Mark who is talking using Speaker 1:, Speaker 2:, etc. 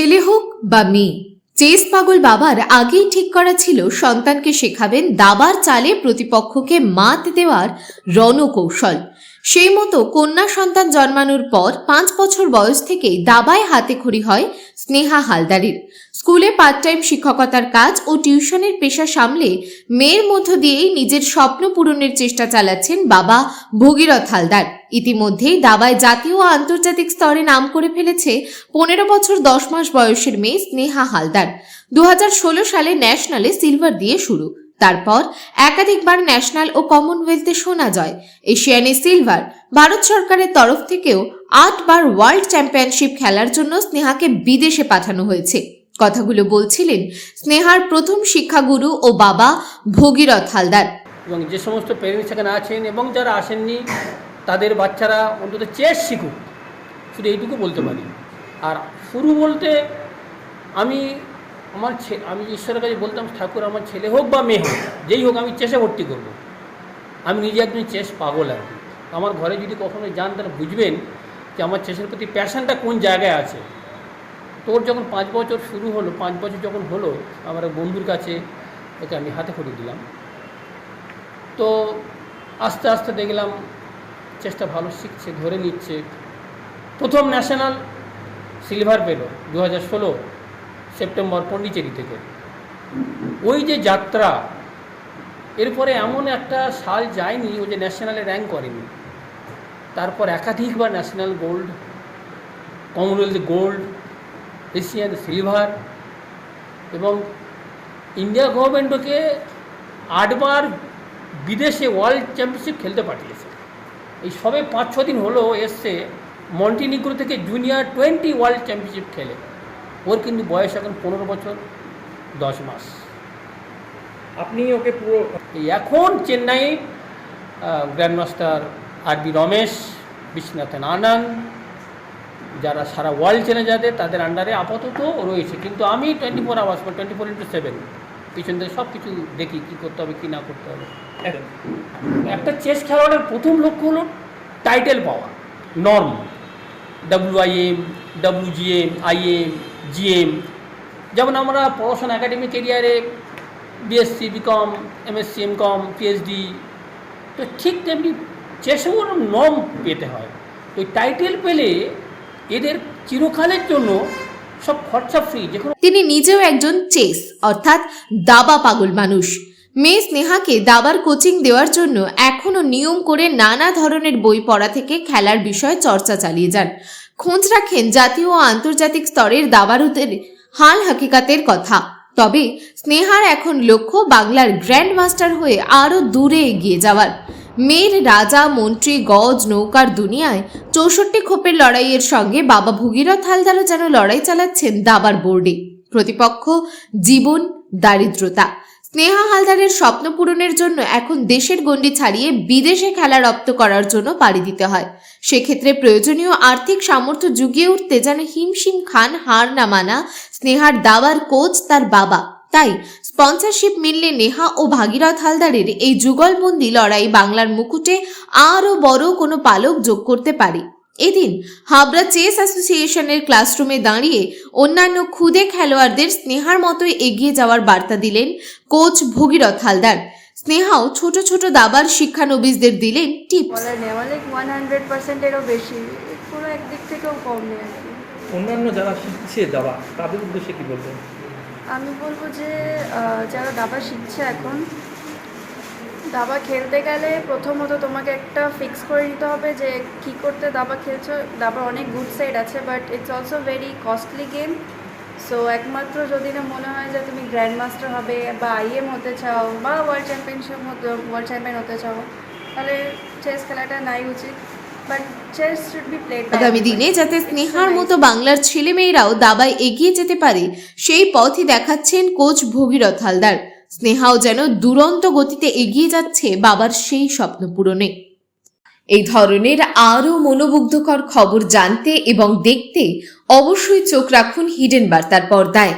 Speaker 1: ছেলে হোক বা মেয়ে, চেস পাগল বাবার আগেই ঠিক করা ছিল সন্তানকে শেখাবেন দাবার চালে প্রতিপক্ষকে মাত দেওয়ার রণকৌশল। সেই মতো কন্যা সন্তান জন্মানোর পর পাঁচ বছর বয়স থেকেই দাবায় হাতে খড়ি হয় স্নেহা হালদারের। স্কুলে পার্ট টাইম শিক্ষকতার কাজ ও টিউশনের পেশা সামলে মেয়ের মধ্য দিয়েই নিজের স্বপ্ন পূরণের চেষ্টা চালাচ্ছেন বাবা ভগীরথ হালদার। ইতিমধ্যেই দাবায় জাতীয় ও আন্তর্জাতিক স্তরে নাম করে ফেলেছে পনেরো বছর দশ মাস বয়সের মেয়ে স্নেহা হালদার। দু হাজার ষোলো সালে ন্যাশনালে সিলভার দিয়ে শুরু। তারপর একাধিকবার ন্যাশনাল ও কমনওয়েলথে সোনা জয় এশিয়ানে সিলভার, ভারত সরকারের তরফ থেকেও আটবার ওয়ার্ল্ড চ্যাম্পিয়নশিপ খেলার জন্য স্নেহাকে বিদেশে পাঠানো হয়েছে। কথাগুলো বলছিলেন স্নেহার প্রথম শিক্ষাগুরু ও বাবা ভগীরথ হালদার।
Speaker 2: এবং যে সমস্ত পেরেন্টস এখানে আছেন এবং যারা আসেননি, তাদের বাচ্চারা অন্তত চেস শিখুক। শুধু এইটুকু বলতে পারি। আর শুরু বলতে আমি আমার আমি ঈশ্বরের কাছে বলতাম, ঠাকুর, আমার ছেলে হোক বা মেয়ে হোক, যেই হোক, আমি চেসে ভর্তি করব। আমি নিজে একজন চেস পাগল আর আমার ঘরে যদি কখনো যান, তাহলে বুঝবেন যে আমার চেসের প্রতি প্যাশনটা কোন জায়গায় আছে। তোর যখন পাঁচ বছর শুরু হলো, পাঁচ বছর যখন হলো, আমার বন্ধুর কাছে ওকে আমি হাতে খড়ি দিলাম। তো আস্তে আস্তে দেখলাম চেষ্টা ভালো শিখছে, ধরে নিচ্ছে। প্রথম ন্যাশনাল সিলভার পেল দু হাজার ষোলো। সেপ্টেম্বর পন্ডিচেরি থেকে। ওই যে যাত্রা, এরপরে এমন একটা সাল যায়নি, ও যে ন্যাশনালে র্যাঙ্ক করেনি। তারপর একাধিকবার national gold, commonwealth gold, Asian silver এবং ইন্ডিয়া গভর্নমেন্ট ওকে আটবার বিদেশে ওয়ার্ল্ড চ্যাম্পিয়নশিপ খেলতে পাঠিয়েছে। এই সবে পাঁচ ছ দিন হলো এসছে মন্টিনিগ্রো থেকে জুনিয়র টোয়েন্টি ওয়ার্ল্ড চ্যাম্পিয়নশিপ খেলে। ওর কিন্তু বয়স এখন পনেরো বছর দশ মাস।
Speaker 3: আপনি ওকে পুরো
Speaker 2: এখন Chennai grandmaster R B Ramesh Viswanathan Anand যারা সারা ওয়ার্ল্ড চেনে যাদের তাদের আন্ডারে আপাতত রয়েছে। কিন্তু আমি টোয়েন্টি ফোর আওয়ার্স বা টোয়েন্টি ফোর ইন্টু সেভেন পিছন থেকে সব কিছু দেখি কী করতে হবে কী না করতে হবে। একটা চেস খেলোয়াড়ের প্রথম লক্ষ্য হলো টাইটেল পাওয়া norm WIM WGM IM GM যেমন আমরা পড়াশোনা একাডেমিক কেরিয়ারে BSc BCom MSc M com PhD তো ঠিক তেমনি চেসেও নর্ম পেতে হয় তো টাইটেল পেলে এদের চিরকালের জন্য সব খরচা ফ্রি যে
Speaker 1: তিনি নিজেও একজন চেস অর্থাৎ দাবা পাগল মানুষ। মেয়ে স্নেহাকে দাবার কোচিং দেওয়ার জন্য এখনও নিয়ম করে নানা ধরনের বই পড়া থেকে খেলার বিষয়ে চর্চা চালিয়ে যান। খোঁজ রাখেন জাতীয় ও আন্তর্জাতিক স্তরের দাবারুদের হাল হাকিকাতের কথা। তবে স্নেহার এখন লক্ষ্য বাংলার গ্র্যান্ড মাস্টার হয়ে আরও দূরে এগিয়ে যাওয়ার। মেয়ের রাজা, মন্ত্রী, গজ, নৌকার দুনিয়ায় চৌষট্টি খোপের লড়াইয়ের সঙ্গে বাবা ভগীরথ হালদারও যেন লড়াই চালাচ্ছেন দাবার বোর্ডে। প্রতিপক্ষ জীবন, দারিদ্রতা। স্নেহা হালদারের স্বপ্ন পূরণের জন্য এখন দেশের গণ্ডি ছাড়িয়ে বিদেশে খেলা রপ্ত করার জন্য পাড়ি দিতে হয়। সেক্ষেত্রে প্রয়োজনীয় আর্থিক সামর্থ্য জুগিয়ে উঠতে যেন হিমশিম খান হার না মানা স্নেহার দাবার কোচ তার বাবা। তাই স্পন্সরশিপ মিললে নেহা ও ভাগীরথ হালদারের এই যুগলবন্দি লড়াই বাংলার মুকুটে আরও বড় কোনো পালক যোগ করতে পারে। এদিন হাবড়া চেস অ্যাসোসিয়েশনের ক্লাসরুমে দাঁড়িয়ে অন্যান্য ক্ষুদে খেলোয়াড়দের স্নেহার মতোই এগিয়ে যাওয়ার বার্তা দিলেন কোচ ভগীরথ হালদার। স্নেহাও ছোট ছোট দাবার শিক্ষানবিশদের দিলেন টিপস।
Speaker 4: হান্ড্রেড পার্সেন্টেরও বেশি কোনো একদিক থেকেও কম নেই
Speaker 3: অন্যান্য যারা শিখছে দাবা তাদের উদ্দেশ্যে কি বলবেন?
Speaker 4: আমি বলব যে যারা দাবা শিখছে এখন দাবা খেলতে গেলে প্রথমত তোমাকে একটা ফিক্স করে নিতে হবে যে কী করতে দাবা খেলছো। দাবার অনেক গুড সাইড আছে but it's also very costly game so একমাত্র যদি না মনে হয় যে তুমি গ্র্যান্ড মাস্টার হবে বা আইএম হতে চাও বা ওয়ার্ল্ড চ্যাম্পিয়নশিপ হতে ওয়ার্ল্ড চ্যাম্পিয়ন হতে চাও তাহলে চেস খেলাটা নাই উচিত। But chess should be played
Speaker 1: আগামী দিনে যাতে স্নেহার মতো বাংলার ছেলেমেয়েরাও দাবায় এগিয়ে যেতে পারে সেই পথই দেখাচ্ছেন কোচ ভগীরথ হালদার। স্নেহাও যেন দুরন্ত গতিতে এগিয়ে যাচ্ছে বাবার সেই স্বপ্ন পূরণে। এই ধরনের আরও মনোমুগ্ধকর খবর জানতে এবং দেখতে অবশ্যই চোখ রাখুন হিডেন বার্তার পর্দায়।